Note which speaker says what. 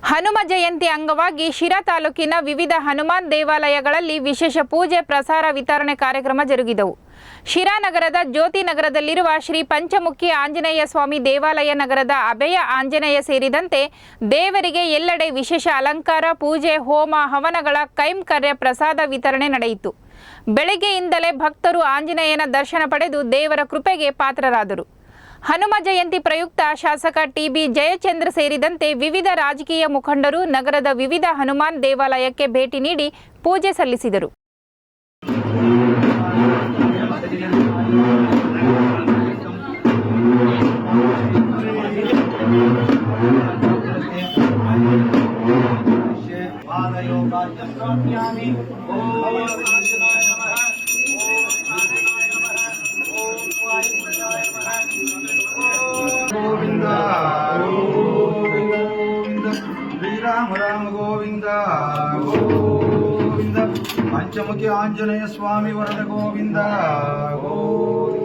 Speaker 1: ಹನುಮ ಜಯಂತಿ ಅಂಗವಾಗಿ ಶಿರಾ ತಾಲೂಕಿನ ವಿವಿಧ ಹನುಮಾನ್ ದೇವಾಲಯಗಳಲ್ಲಿ ವಿಶೇಷ ಪೂಜೆ, ಪ್ರಸಾರ, ವಿತರಣೆ ಕಾರ್ಯಕ್ರಮ ಜರುಗಿದವು. ಶಿರಾ ನಗರದ ಜ್ಯೋತಿ ನಗರದಲ್ಲಿರುವ ಶ್ರೀ ಪಂಚಮುಖಿ ಆಂಜನೇಯ ಸ್ವಾಮಿ ದೇವಾಲಯ ನಗರದ ಅಭಯ ಆಂಜನೇಯ ಸೇರಿದಂತೆ ದೇವರಿಗೆ ಎಲ್ಲೆಡೆ ವಿಶೇಷ ಅಲಂಕಾರ, ಪೂಜೆ, ಹೋಮ, ಹವನಗಳ ಕೈಂಕರ್ಯ ಪ್ರಸಾದ ವಿತರಣೆ ನಡೆಯಿತು. ಬೆಳಗ್ಗೆಯಿಂದಲೇ ಭಕ್ತರು ಆಂಜನೇಯನ ದರ್ಶನ ಪಡೆದು ದೇವರ ಕೃಪೆಗೆ ಪಾತ್ರರಾದರು. ಹನುಮ ಜಯಂತಿ ಪ್ರಯುಕ್ತ ಶಾಸಕ ಟಿಬಿ ಜಯಚಂದ್ರ ಸೇರಿದಂತೆ ವಿವಿಧ ರಾಜಕೀಯ ಮುಖಂಡರು ನಗರದ ವಿವಿಧ ಹನುಮಾನ್ ದೇವಾಲಯಕ್ಕೆ ಭೇಟಿ ನೀಡಿ ಪೂಜೆ ಸಲ್ಲಿಸಿದರು.
Speaker 2: கோவிந்தா ஸ்ரீராம ராம கோவிந்தா ஆஞ்சநேய சுவாமி வரத கோவிந்தா கோவிந்த.